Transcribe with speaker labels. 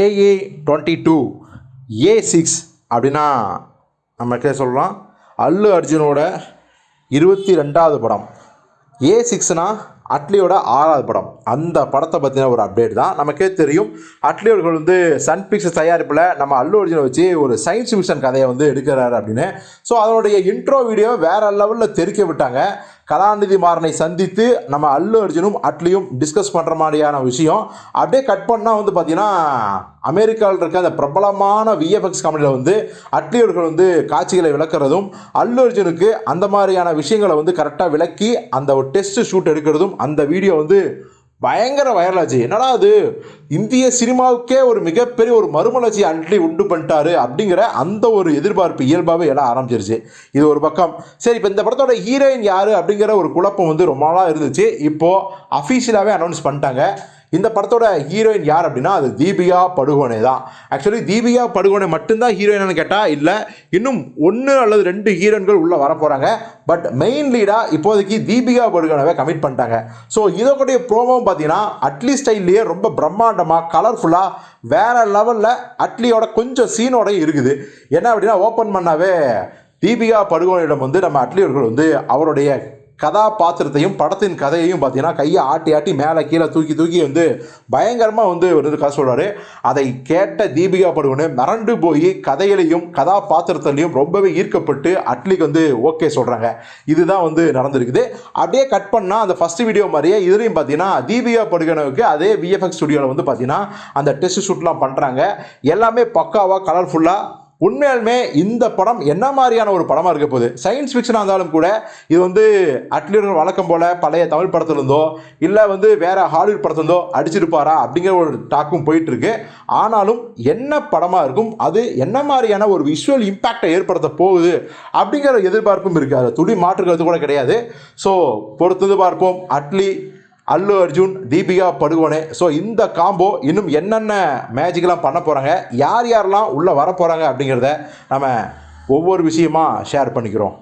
Speaker 1: AA twenty two A six அப்படின்னா நமக்கே சொல்லலாம். அல்லு அர்ஜுனோட இருபத்தி ரெண்டாவது படம். ஏ சிக்ஸ்னா அட்லியோட ஆறாவது படம். அந்த படத்தை பற்றின ஒரு அப்டேட் தான் நமக்கே தெரியும். அட்லி அவர்கள் வந்து சன் பிக்சர்ஸ் தயாரிப்பில் நம்ம அல்லு அர்ஜுனை வச்சு ஒரு சயின்ஸ் ஃபிக்ஷன் கதையை வந்து எடுக்கிறாரு அப்படின்னு. ஸோ அதனுடைய இன்ட்ரோ வீடியோ வேறு லெவலில் தெரிக்க விட்டாங்க. கலாநிதி மாறனை சந்தித்து நம்ம அல்லு அர்ஜுனும் அட்லியும் டிஸ்கஸ் பண்ணுற மாதிரியான விஷயம். அப்படியே கட் பண்ணால் வந்து பார்த்தீங்கன்னா அமெரிக்காவில் இருக்க அந்த பிரபலமான விஎஃப்எக்ஸ் கம்பெனியில் வந்து அட்லி அவர்கள் வந்து காட்சிகளை விளக்குறதும் அல்லு அர்ஜுனுக்கு அந்த மாதிரியான விஷயங்களை வந்து கரெக்டாக விளக்கி அந்த ஒரு டெஸ்ட் ஷூட் எடுக்கிறதும் அந்த வீடியோ வந்து பயங்கர வைரல் என்னடா அது? இந்திய சினிமாவுக்கே ஒரு மிகப்பெரிய ஒரு மறுமலர்ச்சி அன்றி உண்டு பண்ணிட்டாரு அப்படிங்கிற அந்த ஒரு எதிர்பார்ப்பு இயல்பாகவே எல்லாம் ஆரம்பிச்சிருச்சு. இது ஒரு பக்கம். சரி இப்போ இந்த படத்தோட ஹீரோயின் யார் அப்படிங்கிற ஒரு குழப்பம் வந்து ரொம்ப நாளாக இருந்துச்சு. இப்போது அஃபீஷியலாகவே அனௌன்ஸ் பண்ணிட்டாங்க. இந்த படத்தோட ஹீரோயின் யார் அப்படின்னா அது தீபிகா படுகோனே தான். ஆக்சுவலி தீபிகா படுகோனே மட்டும்தான் ஹீரோயின்னு கேட்டால் இல்லை இன்னும் ஒன்று அல்லது ரெண்டு ஹீரோயின்கள் உள்ளே வரப்போகிறாங்க பட் மெயின் லீடாக இப்போதைக்கு தீபிகா படுகோனவை கமிட் பண்ணிட்டாங்க. ஸோ இதோடைய ப்ரோமோவும் பார்த்தீங்கன்னா அட்லி ஸ்டைல்லையே ரொம்ப பிரம்மாண்டமாக கலர்ஃபுல்லாக வேறு லெவலில் அட்லியோட கொஞ்சம் சீனோட இருக்குது. என்ன அப்படின்னா ஓப்பன் பண்ணாவே தீபிகா படுகோனிடம் வந்து நம்ம அட்லி அவர்கள் வந்து அவருடைய கதாபாத்திரத்தையும் படத்தின் கதையையும் பார்த்தீங்கன்னா கையை ஆட்டி ஆட்டி மேலே கீழே தூக்கி தூக்கி வந்து பயங்கரமாக வந்து ஒரு கதை சொல்கிறாரு அதை கேட்ட தீபிகா படுகோனு மிரண்டு போய் கதையிலையும் கதாபாத்திரத்திலையும் ரொம்பவே ஈர்க்கப்பட்டு அட்லிக்கு வந்து ஓகே சொல்கிறாங்க இதுதான் வந்து நடந்திருக்குது. அப்படியே கட் பண்ணால் அந்த ஃபஸ்ட் வீடியோ மாதிரியே இதுலேயும் பார்த்தீங்கன்னா தீபிகா படுகோனுக்கு அதே விஎஃப்எக்ஸ் ஸ்டுடியோவில் வந்து பார்த்தீங்கன்னா அந்த டெஸ்ட் ஷூட்லாம் பண்ணுறாங்க எல்லாமே பக்காவாக கலர்ஃபுல்லாக உண்மையாலுமே இந்த படம் என்ன மாதிரியான ஒரு படமாக இருக்க போகுது? சயின்ஸ் ஃபிக்ஷனாக இருந்தாலும் கூட இது வந்து அட்லியர்கள் வழக்கம் போல் பழைய தமிழ் படத்துலேருந்தோ இல்லை வந்து வேறு ஹாலிவுட் படத்துலேருந்தோ அடிச்சிருப்பாரா அப்படிங்கிற ஒரு டாக்கும் போயிட்டுருக்கு. ஆனாலும் என்ன படமாக இருக்கும்? அது என்ன மாதிரியான ஒரு விஷுவல் இம்பேக்டை ஏற்படுத்த போகுது? அப்படிங்கிற எதிர்பார்ப்பும் இருக்குது அது துளி மாற்றுக்கிறது கூட கிடையாது. ஸோ பொறுத்தது பார்ப்போம். அட்லி அல்லு அர்ஜுன் தீபிகா படுகோனே. ஸோ இந்த காம்போ இன்னும் என்னென்ன மேஜிக்லாம் பண்ண போகிறாங்க யார் யாரெல்லாம் உள்ளே வர போகிறாங்க அப்படிங்கிறத நம்ம ஒவ்வொரு விஷயமா ஷேர் பண்ணிக்கிறோம்.